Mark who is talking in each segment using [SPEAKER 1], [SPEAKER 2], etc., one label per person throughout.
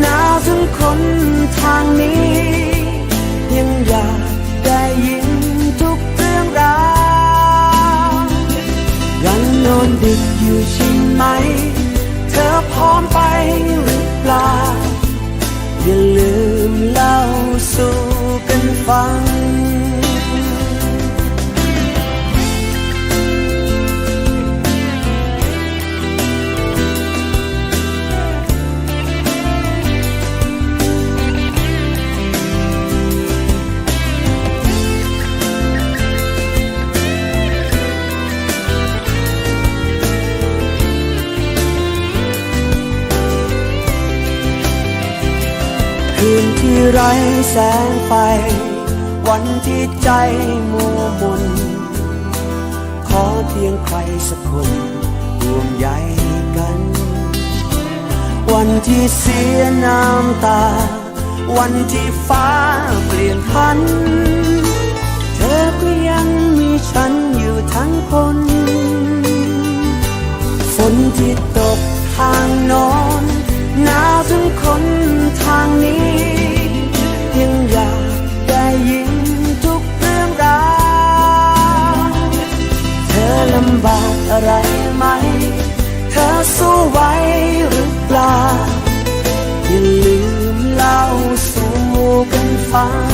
[SPEAKER 1] หนาวถึงคนทางนี้ ยังอยากได้ยินทุกเรื่องราวยังนอนดึก ไร้แสงไฟ วันที่ใจมัวมน ขอเพียงใครสักคนห่วงใยกัน วันที่เสียน้ำตา วันที่ฟ้าเปลี่ยนพัน เธอก็ยังมีฉันอยู่ทั้งคนฝนที่ตกทางโนอนหนาวทั้งคนทางนี้ อะไรไหม เธอสู้ไหวหรือเปล่า อย่าลืมเล่าสู่กันฟัง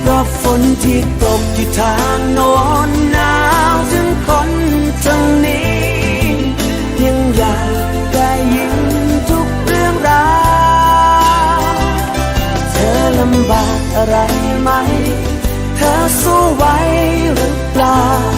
[SPEAKER 1] เพราะฝนที่ตกที่ทางโน้นหนาวถึงคนทางนี้ ยังอยากได้ยินทุกเรื่องราวเธอลำบากอะไรไหม เธอสู้ไหวหรือเปล่าอย่า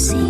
[SPEAKER 2] เ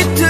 [SPEAKER 1] คิด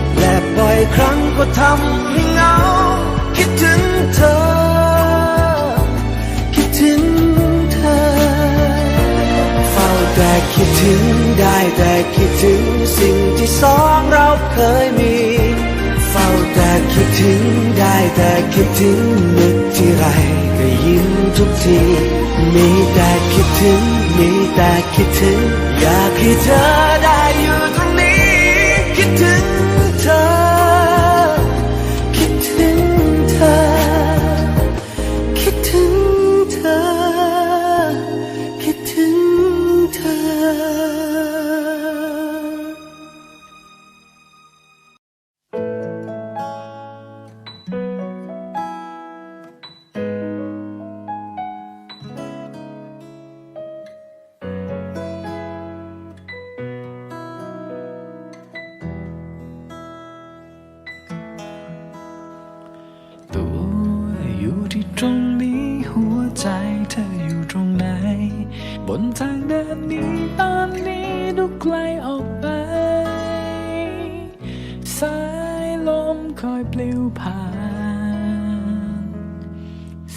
[SPEAKER 1] ครั้งก็ทำให้เหงา คิดถึงเธอ คิดถึงเธอ เฝ้าแต่คิดถึงได้แต่คิดถึงสิ่งที่สองเราเคยมี เฝ้าแต่คิดถึงได้แต่คิดถึงนึอที่ไรก็ยิ้มทุกที มีแต่คิดถึง มีแต่คิดถึง อยากให้เธอได้อยู่ตรงนี้ คิดถึง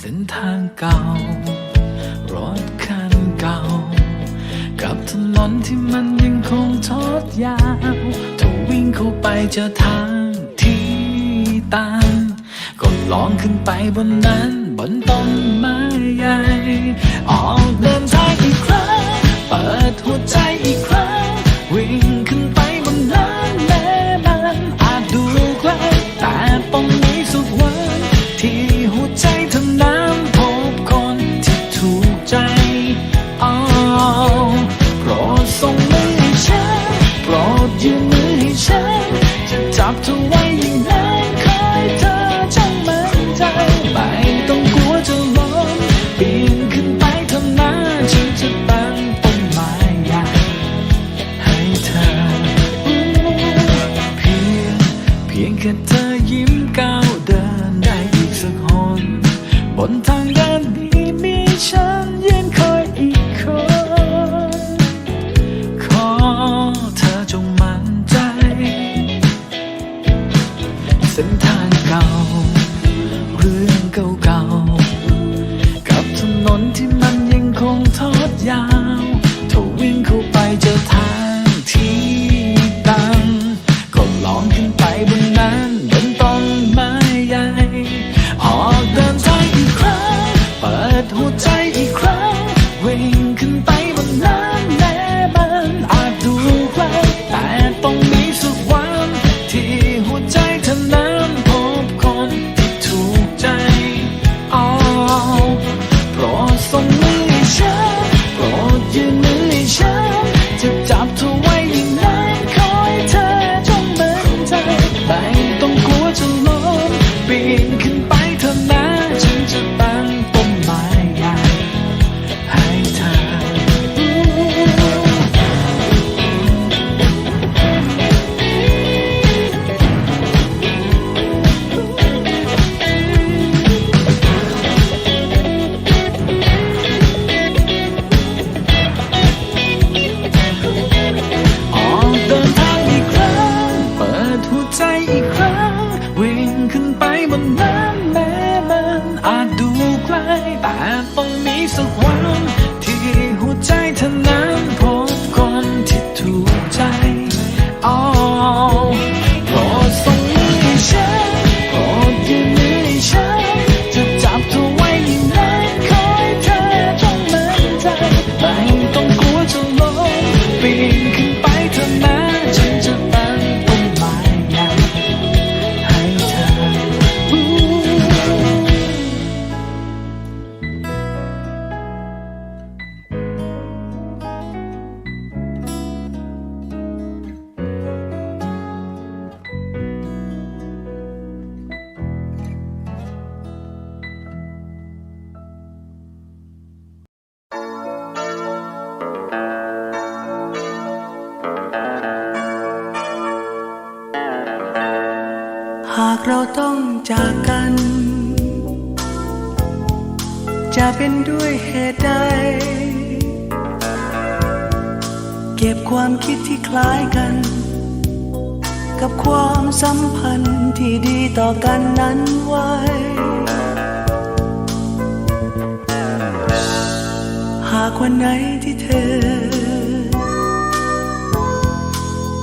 [SPEAKER 3] ส้นทางเก่า รถคันเก่า กับถนนที่มันยังคงทอดยาวถ้าวิ่งเข้าไปเจอทางที่ตันก็ลองขึ้นไปบนนั้น บนต้นไม้ใหญ่ ออกเดินทางอีกครั้ง เปิดหัวใจอีกครั้งวิ่ง ลองขึ้นไปบนนั้น ความ
[SPEAKER 1] คิดที่คล้ายกัน กับความสัมพันธ์ที่ดีต่อกันนั้นไว้ หากวันไหนที่เธอ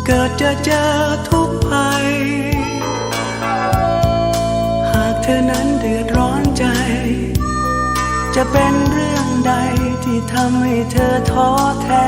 [SPEAKER 1] เกิดจะเจอทุกภัย หากเธอนั้นเดือดร้อนใจ จะเป็นเรื่องใดที่ทำให้เธอท้อแท้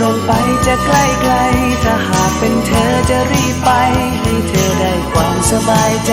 [SPEAKER 1] ตรงไปจะใกล้ไกล ถ้าหากเป็นเธอจะรีบไป ให้เธอได้ความสบายใจ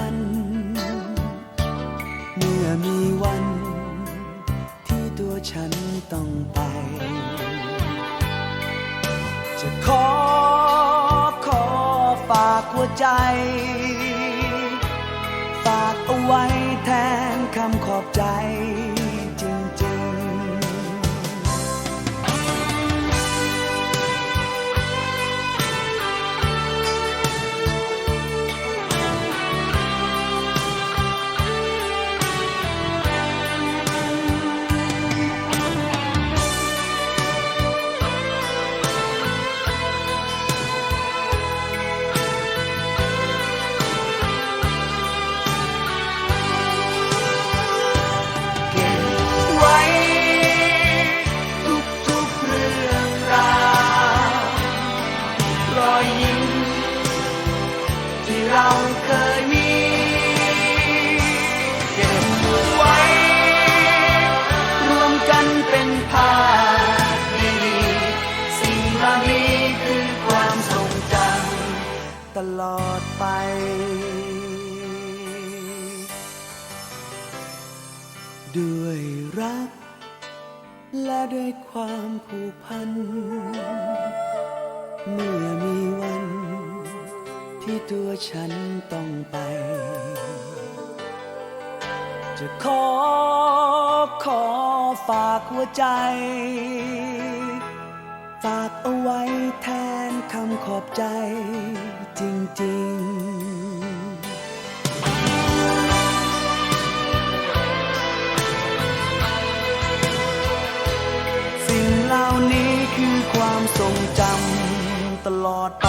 [SPEAKER 1] ัน ต้องไป จะขอขอฝากหัวใจ พัน เมื่อมีวัน ที่ตัวฉันต้องไป จะขอขอฝากหัวใจ ฝากเอาไว้แทนคำขอบใจจริง ๆ คือความทรงจำตลอดไป